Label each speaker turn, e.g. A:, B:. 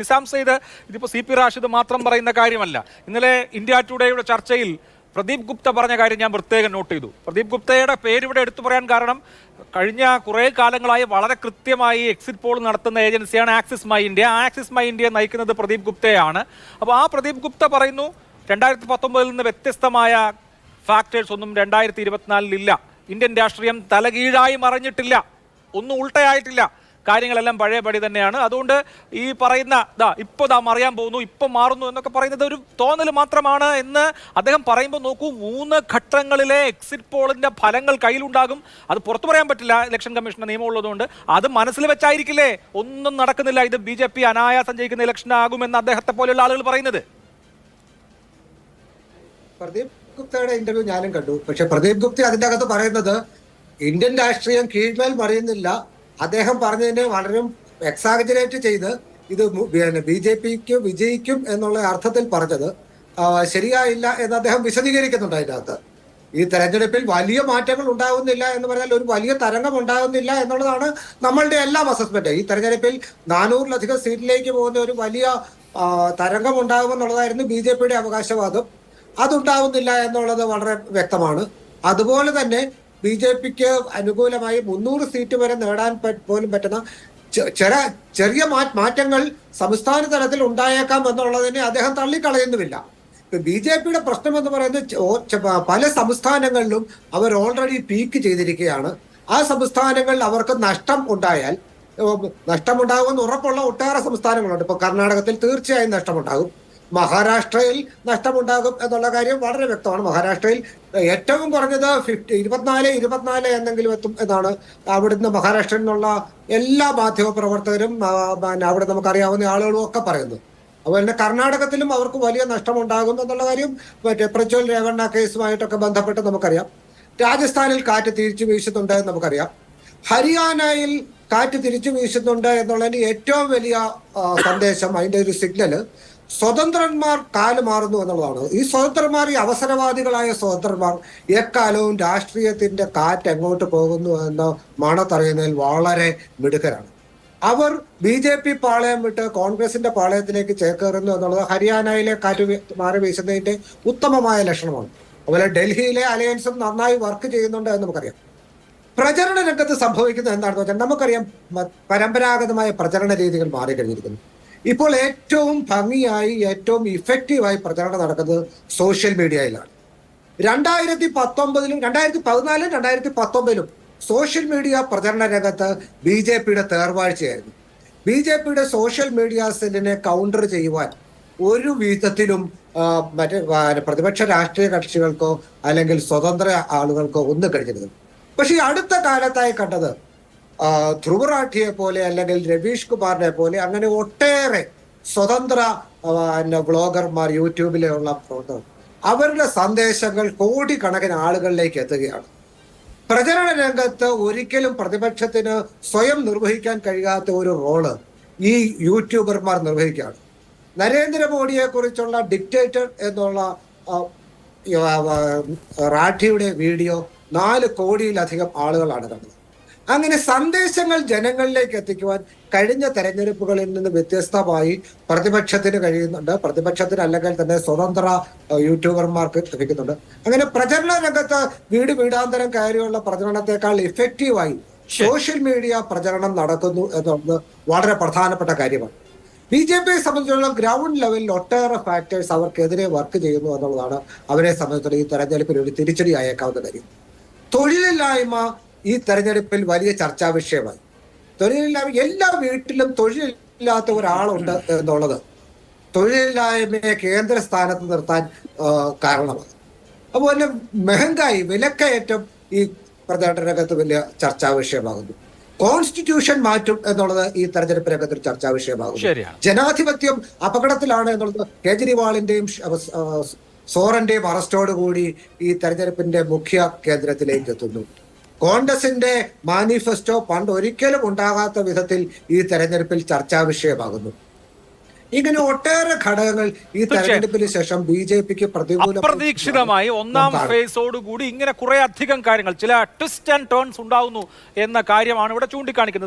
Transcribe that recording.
A: നിസാം സെയ്ദ് ഇതിപ്പോൾ C P Rashid മാത്രം പറയുന്ന കാര്യമല്ല. ഇന്നലെ ഇന്ത്യ ടുഡേയുടെ ചർച്ചയിൽ പ്രദീപ് ഗുപ്ത പറഞ്ഞ കാര്യം ഞാൻ പ്രത്യേകം നോട്ട് ചെയ്തു. പ്രദീപ് ഗുപ്തയുടെ പേര് ഇവിടെ എടുത്തു പറയാൻ കാരണം കഴിഞ്ഞ കുറേ കാലങ്ങളായി വളരെ കൃത്യമായി എക്സിറ്റ് പോൾ നടത്തുന്ന ഏജൻസിയാണ് ആക്സിസ് മൈ ഇന്ത്യ ആ ആക്സിസ് മൈ ഇന്ത്യ നയിക്കുന്നത് പ്രദീപ് ഗുപ്തയാണ്. അപ്പോൾ ആ പ്രദീപ് ഗുപ്ത പറയുന്നു രണ്ടായിരത്തി പത്തൊമ്പതിൽ നിന്ന് വ്യത്യസ്തമായ ഫാക്ടേഴ്സ് ഒന്നും രണ്ടായിരത്തി ഇരുപത്തിനാലിലില്ല ഇന്ത്യൻ രാഷ്ട്രീയം തലകീഴായി മറിഞ്ഞിട്ടില്ല. ഒന്നും ഉൾട്ടയായിട്ടില്ല. കാര്യങ്ങളെല്ലാം പഴയപടി തന്നെയാണ്. അതുകൊണ്ട് ഈ പറയുന്ന ഇതാ ഇപ്പോൾ ദാ മറിയാൻ പോകുന്നു ഇപ്പൊ മാറുന്നു എന്നൊക്കെ പറയുന്നത് ഒരു തോന്നൽ മാത്രമാണ് എന്ന് അദ്ദേഹം പറയുമ്പോൾ നോക്കൂ മൂന്ന് ഘട്ടങ്ങളിലെ എക്സിറ്റ് പോളിന്റെ ഫലങ്ങൾ കയ്യിലുണ്ടാകും. അത് പുറത്തു പറയാൻ പറ്റില്ല ഇലക്ഷൻ കമ്മീഷന്റെ നിയമമുള്ളതുകൊണ്ട്. അത് മനസ്സിൽ വെച്ചായിരിക്കില്ലേ? ഒന്നും നടക്കുന്നില്ല. ഇത് ബി ജെ പി അനായാസം ജയിക്കുന്ന ഇലക്ഷൻ ആകുമെന്ന് അദ്ദേഹത്തെ പോലെയുള്ള ആളുകൾ പറയുന്നത്.
B: പ്രദീപ് ഗുപ്തയുടെ ഇന്റർവ്യൂ ഞാനും കണ്ടു. പക്ഷെ പ്രദീപ് ഗുപ്ത അതിന്റെ അകത്ത് പറയുന്നത് ഇന്ത്യൻ രാഷ്ട്രീയം കീഴ്മേൽ മറിയുന്നില്ല. അദ്ദേഹം പറഞ്ഞതിനെ വളരെ എക്സാജറേറ്റ് ചെയ്ത് ഇത് പിന്നെ ബി ജെ പിക്ക് വിജയിക്കും എന്നുള്ള അർത്ഥത്തിൽ പറഞ്ഞത് ശരിയായില്ല എന്ന് അദ്ദേഹം വിശദീകരിക്കുന്നുണ്ട് അതിനകത്ത്. ഈ തെരഞ്ഞെടുപ്പിൽ വലിയ മാറ്റങ്ങൾ ഉണ്ടാകുന്നില്ല എന്ന് പറഞ്ഞാൽ ഒരു വലിയ തരംഗം ഉണ്ടാകുന്നില്ല എന്നുള്ളതാണ് നമ്മളുടെ എല്ലാം അസസ്മെന്റ് ഈ തെരഞ്ഞെടുപ്പിൽ നാനൂറിലധികം സീറ്റിലേക്ക് പോകുന്ന ഒരു വലിയ തരംഗം ഉണ്ടാകുമെന്നുള്ളതായിരുന്നു ബി ജെ പിയുടെ അവകാശവാദം. അതുണ്ടാവുന്നില്ല എന്നുള്ളത് വളരെ വ്യക്തമാണ്. അതുപോലെ തന്നെ ബി ജെ പിക്ക് അനുകൂലമായി മുന്നൂറ് സീറ്റ് വരെ നേടാൻ പോലും പറ്റുന്ന ചെറ- ചെറിയ മാറ്റങ്ങൾ സംസ്ഥാന തലത്തിൽ ഉണ്ടായേക്കാം എന്നുള്ളതിനെ അദ്ദേഹം തള്ളിക്കളയുന്നുമില്ല. ബി ജെ പിയുടെ പ്രശ്നം എന്ന് പറയുന്നത് പല സംസ്ഥാനങ്ങളിലും അവർ ഓൾറെഡി പീക്ക് ചെയ്തിരിക്കുകയാണ്. ആ സംസ്ഥാനങ്ങളിൽ അവർക്ക് നഷ്ടം ഉണ്ടായാൽ നഷ്ടമുണ്ടാകുമെന്ന് ഉറപ്പുള്ള ഒട്ടേറെ സംസ്ഥാനങ്ങളുണ്ട്. ഇപ്പൊ കർണാടകത്തിൽ തീർച്ചയായും നഷ്ടമുണ്ടാകും. മഹാരാഷ്ട്രയിൽ നഷ്ടമുണ്ടാകും എന്നുള്ള കാര്യം വളരെ വ്യക്തമാണ്. മഹാരാഷ്ട്രയിൽ ഏറ്റവും കുറഞ്ഞത് ഫിഫ്റ്റി ഇരുപത്തിനാല് ഇരുപത്തിനാല് എന്തെങ്കിലും എത്തും എന്നാണ് അവിടുന്ന് മഹാരാഷ്ട്രയിൽ നിന്നുള്ള എല്ലാ മാധ്യമ പ്രവർത്തകരും അവിടെ നമുക്കറിയാവുന്ന ആളുകളും ഒക്കെ പറയുന്നത്. അതുപോലെ തന്നെ കർണാടകത്തിലും അവർക്ക് വലിയ നഷ്ടമുണ്ടാകും എന്നുള്ള കാര്യം മറ്റേ പ്രജ്വൽ രേവണ്ണ കേസുമായിട്ടൊക്കെ ബന്ധപ്പെട്ട് നമുക്കറിയാം. രാജസ്ഥാനിൽ കാറ്റ് തിരിച്ചു വീശുന്നുണ്ട് എന്ന് നമുക്കറിയാം. ഹരിയാനയിൽ കാറ്റ് തിരിച്ചു വീശുന്നുണ്ട് എന്നുള്ളതിന് ഏറ്റവും വലിയ സന്ദേശം അതിന്റെ ഒരു സിഗ്നൽ സ്വതന്ത്രന്മാർ കാൽ മാറുന്നു എന്നുള്ളതാണ്. ഈ സ്വതന്ത്രന്മാർ ഈ അവസരവാദികളായ സ്വതന്ത്രന്മാർ എക്കാലവും രാഷ്ട്രീയത്തിന്റെ കാറ്റ് എങ്ങോട്ട് പോകുന്നു എന്ന മണത്തറിയുന്നതിൽ വളരെ മിടുക്കരാണ്. അവർ ബി ജെ പി പാളയം വിട്ട് കോൺഗ്രസിന്റെ പാളയത്തിലേക്ക് ചേക്കേറുന്നു എന്നുള്ളത് ഹരിയാനയിലെ കാറ്റ് മാറി വീശുന്നതിന്റെ ഉത്തമമായ ലക്ഷണമാണ്. അതുപോലെ ഡൽഹിയിലെ അലയൻസും നന്നായി വർക്ക് ചെയ്യുന്നുണ്ട് എന്ന് നമുക്കറിയാം. പ്രചരണ രംഗത്ത് സംഭവിക്കുന്നത് എന്താണെന്ന് വെച്ചാൽ നമുക്കറിയാം പരമ്പരാഗതമായ പ്രചരണ രീതികൾ മാറിക്കഴിഞ്ഞിരിക്കുന്നു. ഇപ്പോൾ ഏറ്റവും ഭംഗിയായി ഏറ്റവും ഇഫക്റ്റീവായി പ്രചാരണം നടക്കുന്നത് സോഷ്യൽ മീഡിയയിലാണ് രണ്ടായിരത്തി പത്തൊമ്പതിലും രണ്ടായിരത്തി പതിനാലിലും രണ്ടായിരത്തി പത്തൊമ്പതിലും സോഷ്യൽ മീഡിയ പ്രചരണ രംഗത്ത് ബി ജെ പിയുടെ തേർവാഴ്ചയായിരുന്നു. ബി ജെ പിയുടെ സോഷ്യൽ മീഡിയ സെല്ലിനെ കൗണ്ടർ ചെയ്യുവാൻ ഒരു വിധത്തിലും മറ്റേ പ്രതിപക്ഷ രാഷ്ട്രീയ കക്ഷികൾക്കോ അല്ലെങ്കിൽ സ്വതന്ത്ര ആളുകൾക്കോ ഒന്നും കഴിഞ്ഞിരുന്നു പക്ഷേ അടുത്ത കാലത്തായി കണ്ടത് ധ്രുവറാഠിയെ പോലെ അല്ലെങ്കിൽ രവീഷ് കുമാറിനെ പോലെ അങ്ങനെ ഒട്ടേറെ സ്വതന്ത്ര ബ്ലോഗർമാർ യൂട്യൂബിലുള്ള പ്രവർത്തകർ അവരുടെ സന്ദേശങ്ങൾ കോടിക്കണക്കിന് ആളുകളിലേക്ക് എത്തുകയാണ്. പ്രചരണ രംഗത്ത് ഒരിക്കലും പ്രതിപക്ഷത്തിന് സ്വയം നിർവഹിക്കാൻ കഴിയാത്ത ഒരു റോൾ ഈ യൂട്യൂബർമാർ നിർവഹിക്കുകയാണ്. നരേന്ദ്രമോദിയെ കുറിച്ചുള്ള ഡിക്റ്റേറ്റർ എന്നുള്ള റാഠിയുടെ വീഡിയോ നാല് കോടിയിലധികം ആളുകളാണ് കണ്ടത്. അങ്ങനെ സന്ദേശങ്ങൾ ജനങ്ങളിലേക്ക് എത്തിക്കുവാൻ കഴിഞ്ഞ തെരഞ്ഞെടുപ്പുകളിൽ നിന്ന് വ്യത്യസ്തമായി പ്രതിപക്ഷത്തിന് കഴിയുന്നുണ്ട്. പ്രതിപക്ഷത്തിന് അല്ലെങ്കിൽ തന്നെ സ്വതന്ത്ര യൂട്യൂബർമാർക്ക് ലഭിക്കുന്നുണ്ട്. അങ്ങനെ പ്രചരണ രംഗത്ത് വീട് വീടാന്തരം കയറിയുള്ള പ്രചരണത്തെക്കാൾ ഇഫക്റ്റീവായി സോഷ്യൽ മീഡിയ പ്രചരണം നടക്കുന്നു എന്നുള്ളത് വളരെ പ്രധാനപ്പെട്ട കാര്യമാണ്. ബി ജെ പിയെ സംബന്ധിച്ചുള്ള ഗ്രൗണ്ട് ലെവലിൽ ഒട്ടേറെ ഫാക്ടേഴ്സ് അവർക്കെതിരെ വർക്ക് ചെയ്യുന്നു എന്നുള്ളതാണ് അവരെ സംബന്ധിച്ചുള്ള ഈ തെരഞ്ഞെടുപ്പിൽ ഒരു തിരിച്ചടി ആയേക്കാവുന്ന കാര്യം. തൊഴിലില്ലായ്മ ഈ തെരഞ്ഞെടുപ്പിൽ വലിയ ചർച്ചാ വിഷയമായി. തൊഴിലില്ലായ്മ എല്ലാ വീട്ടിലും തൊഴിലില്ലാത്ത ഒരാളുണ്ട് എന്നുള്ളത് തൊഴിലില്ലായ്മയെ കേന്ദ്ര സ്ഥാനത്ത് നിർത്താൻ കാരണമാണ്. അതുപോലെ മെഹങ്കായി വിലക്കയറ്റം ഈ പ്രചാരണ രംഗത്ത് വലിയ ചർച്ചാ വിഷയമാകുന്നു. കോൺസ്റ്റിറ്റ്യൂഷൻ മാറ്റും എന്നുള്ളത് ഈ തെരഞ്ഞെടുപ്പ് രംഗത്ത് ഒരു ചർച്ചാ വിഷയമാകുന്നു. ജനാധിപത്യം അപകടത്തിലാണ് എന്നുള്ളത് കേജ്രിവാളിന്റെയും സോറന്റെയും അറസ്റ്റോടുകൂടി ഈ തെരഞ്ഞെടുപ്പിന്റെ മുഖ്യ കേന്ദ്രത്തിലേക്ക് എത്തുന്നു. കോൺഗ്രസിന്റെ മാനിഫെസ്റ്റോ പണ്ട് ഒരിക്കലും ഉണ്ടാകാത്ത വിധത്തിൽ ഈ തെരഞ്ഞെടുപ്പിൽ ചർച്ചാ വിഷയമാകുന്നു. ഇങ്ങനെ ഒട്ടേറെ ഘടകങ്ങൾ ഈ തെരഞ്ഞെടുപ്പിന് ശേഷം ബി ജെ പിക്ക്
A: അപ്രതീക്ഷിതമായി ഒന്നാം
B: ഫേസോടുകൂടി
A: ഫേസോട് കൂടി ഇങ്ങനെ കുറെ അധികം കാര്യങ്ങൾ ചില ട്വിസ്റ്റ് ആൻഡ് ടേൺസ് ഉണ്ടാകുന്നു എന്ന കാര്യമാണ് ഇവിടെ ചൂണ്ടിക്കാണിക്കുന്നത്.